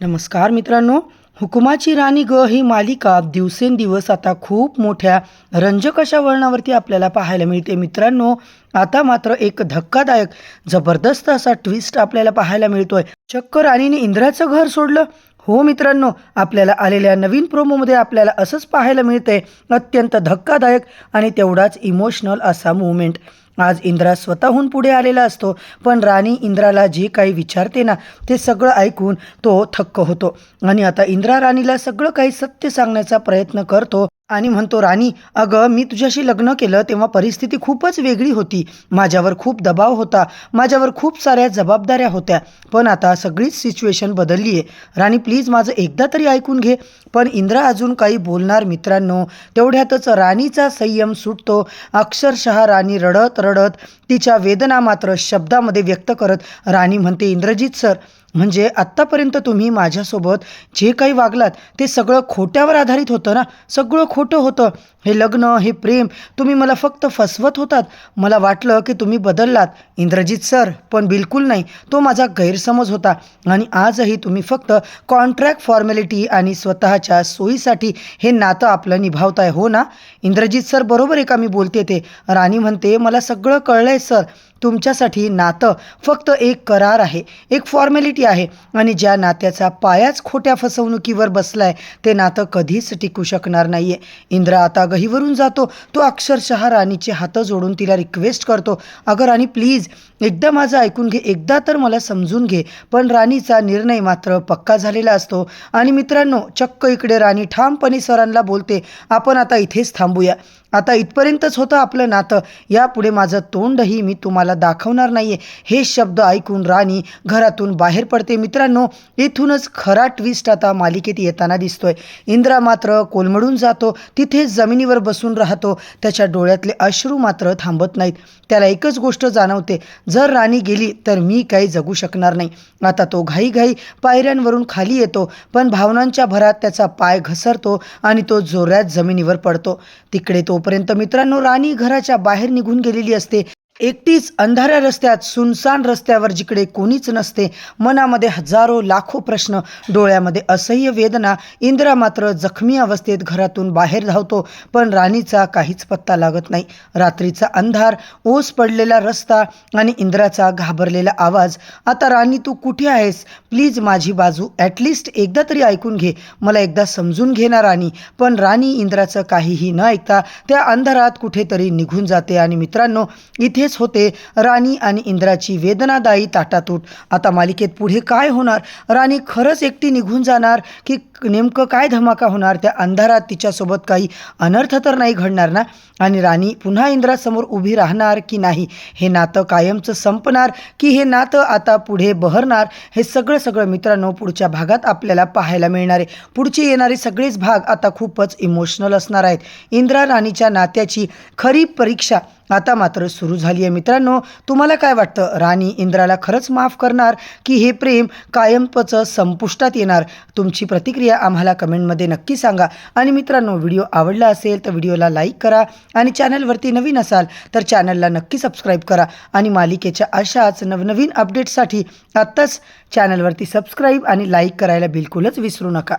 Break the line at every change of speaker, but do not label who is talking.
नमस्कार मित्रांनो हुकुमाची राणी ग ही मालिका दिवसेंदिवस आता खूप मोठ्या रंजक अशा वळणावरती आपल्याला पाहायला मिळते. मित्रांनो आता मात्र एक धक्कादायक जबरदस्त असा ट्विस्ट आपल्याला पाहायला मिळतोय. चक्क राणीने इंद्राचं घर सोडलं. हो मित्रांनो आपल्याला आलेल्या नवीन प्रोमोमध्ये आपल्याला असंच पाहायला मिळतंय. अत्यंत धक्कादायक आणि तेवढाच इमोशनल असा मुवमेंट आज इंद्रा स्वतःहून पुढे आलेला असतो पण राणी इंद्राला जे काही विचारते ना ते सगळं ऐकून तो थक्क होतो. आणि आता इंद्रा राणीला सगळं काही सत्य सांगण्याचा प्रयत्न करतो आणि म्हणतो राणी अगं मी तुझ्याशी लग्न केलं तेव्हा परिस्थिती खूपच वेगळी होती. माझ्यावर खूप दबाव होता. माझ्यावर खूप साऱ्या जबाबदाऱ्या होत्या. पण आता सगळीच सिच्युएशन बदलली आहे. राणी प्लीज माझं एकदा तरी ऐकून घे. पण इंद्रा अजून काही बोलणार मित्रांनो. तेवढ्यातच राणीचा संयम सुटतो. अक्षरशः राणी रडत रडत तिच्या वेदना मात्र शब्दामध्ये व्यक्त करत राणी म्हणते इंद्रजित सर म्हणजे आत्तापर्यंत तुम्ही माझ्यासोबत जे काही वागलात ते सगळं खोट्यावर आधारित होतं ना? सगळं खोटं होतं. हे लग्न हे प्रेम तुम्ही मला फक्त फसवत होतात. मला वाटलं की तुम्ही बदललात. इंद्रजित सर पण बिलकुल नाही. तो माझा गैरसमज होता आणि आजही तुम्ही फक्त कॉन्ट्रॅक्ट फॉर्मॅलिटी आणि स्वतःच्या सोयीसाठी हे नातं आपलं निभावताय हो ना? इंद्रजित सर बरोबर आहे का मी बोलते ते? राणी म्हणते मला सगळं कळलं आहे सर. तुमच्यासाठी नातं फक्त एक करार आहे एक फॉर्मॅलिटी आहे आणि ज्या नात्याचा पायाच खोट्या फसवणुकीवर बसलाय ते नातं कधीच टिकू शकणार नाही आहे इंद्रा आता गहीवरून जातो तो अक्षरशः राणीचे हातं जोडून तिला रिक्वेस्ट करतो अगं राणी प्लीज एकदा माझं ऐकून घे एकदा तर मला समजून घे. पण राणीचा निर्णय मात्र पक्का झालेला असतो. आणि मित्रांनो चक्क इकडे राणी ठामपणे सरांना बोलते आपण आता इथेच थांबूया. आता इथपर्यंतच होतं आपलं नातं. यापुढे माझं तोंडही मी तुम्हाला दाखवणार नाही आहे हे शब्द ऐकून राणी घरातून बाहेर पडते. मित्रांनो इथूनच खरा ट्विस्ट आता मालिकेत येताना दिसतोय. इंद्रा मात्र कोलमडून जातो. तिथेच जमिनीवर बसून राहतो. त्याच्या डोळ्यातले अश्रू मात्र थांबत नाहीत. त्याला एकच गोष्ट जाणवते. जर राणी गेली तर मी काही जगू शकणार नाही. आता तो घाईघाई पायऱ्यांवरून खाली येतो. पण भावनांच्या भरात त्याचा पाय घसरतो आणि तो जोरात जमिनीवर पडतो. तिकडे तो तोपर्यंत मित्रांनो राणी घराच्या बाहेर निघून गेलेली असते. एकटीच अंधाऱ्या रस्त्यात सुनसान रस्त्यावर जिकडे कोणीच नसते मनामध्ये हजारो लाखो प्रश्न डोळ्यामध्ये असह्य वेदना. इंद्रा मात्र जखमी अवस्थेत घरातून बाहेर धावतो पण राणीचा काहीच पत्ता लागत नाही. रात्रीचा अंधार ओस पडलेला रस्ता आणि इंद्राचा घाबरलेला आवाज. आता राणी तू कुठे आहेस? प्लीज माझी बाजू ॲटलिस्ट एकदा तरी ऐकून घे. मला एकदा समजून घे ना राणी. पण राणी इंद्राचं काहीही न ऐकता त्या अंधारात कुठेतरी निघून जाते. आणि मित्रांनो इथे इथेच होते. राणी आणि इंद्राची वेदनादायी ताटातूट. आता मालिकेत पुढे काय होणार? राणी खरंच एकटी निघून जाणार की नेमकं काय धमाका होणार? त्या अंधारात तिच्यासोबत काही अनर्थ तर नाही घडणार ना? आणि राणी पुन्हा इंद्रासमोर उभी राहणार की नाही? हे नातं कायमचं संपणार की हे नातं आता पुढे बहरणार? हे सगळं सगळं मित्रांनो पुढच्या भागात आपल्याला पाहायला मिळणार आहे. पुढचे येणारे सगळेच भाग आता खूपच इमोशनल असणार आहेत. इंद्रा राणीच्या नात्याची खरी परीक्षा आता मात्र सुरू झाली आहे. मित्रांनो तुम्हाला काय वाटतं? राणी इंद्राला खरंच माफ करणार की हे प्रेम कायमपचं संपुष्टात येणार? तुमची प्रतिक्रिया आम्हाला कमेंटमध्ये नक्की सांगा. आणि मित्रांनो व्हिडिओ आवडला असेल तर व्हिडिओला लाईक करा आणि चॅनलवरती नवीन असाल तर चॅनलला नक्की सबस्क्राईब करा. आणि मालिकेच्या अशाच नवनवीन अपडेट्ससाठी आत्ताच चॅनलवरती सबस्क्राईब आणि लाईक करायला बिलकुलच विसरू नका.